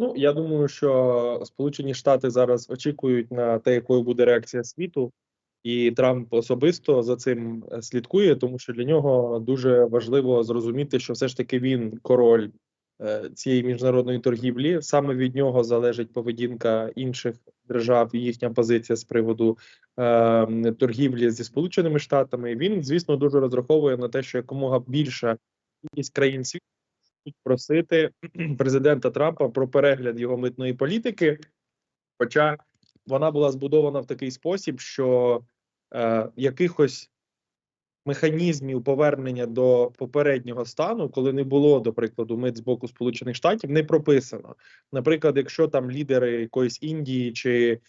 Ну, я думаю, що Сполучені Штати зараз очікують на те, якою буде реакція світу, і Трамп особисто за цим е, слідкує, тому що для нього дуже важливо зрозуміти, що все ж таки він король е, цієї міжнародної торгівлі. Саме від нього залежить поведінка інших держав і їхня позиція з приводу е, торгівлі зі Сполученими Штатами. Він, звісно, дуже розраховує на те, що якомога більша кількість країн світу просити президента Трампа про перегляд його митної політики. Хоча вона була збудована в такий спосіб, що е, якихось механізмів повернення до попереднього стану, коли не було, до прикладу, мит з боку Сполучених Штатів, не прописано. Наприклад, якщо там лідери якоїсь Індії чи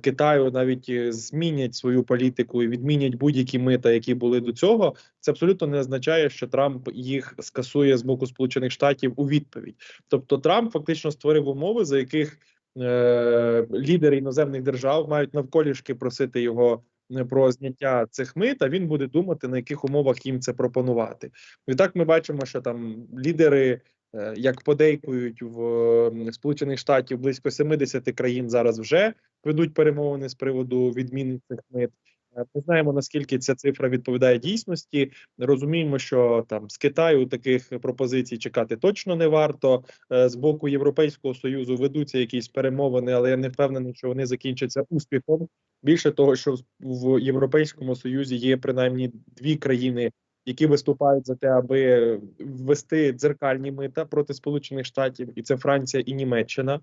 Китаю навіть е, змінять свою політику і відмінять будь-які мита, які були до цього, це абсолютно не означає, що Трамп їх скасує з боку Сполучених Штатів у відповідь. Тобто, Трамп фактично створив умови, за яких е, лідери іноземних держав мають навколішки просити його е, про зняття цих мит, а він буде думати, на яких умовах їм це пропонувати. І так ми бачимо, що там лідери. Е, Як подейкують в Сполучених Штатів близько 70 країн зараз вже ведуть перемовини з приводу відміни цих мит. Е, Ми знаємо наскільки ця цифра відповідає дійсності. Розуміємо, що там з Китаю таких пропозицій чекати точно не варто. Е, З боку Європейського союзу ведуться якісь перемовини, але я не впевнений, що вони закінчаться успіхом. Більше того, що в Європейському Союзі є принаймні дві країни, які виступають за те, аби ввести дзеркальні мита проти Сполучених Штатів, і це Франція і Німеччина.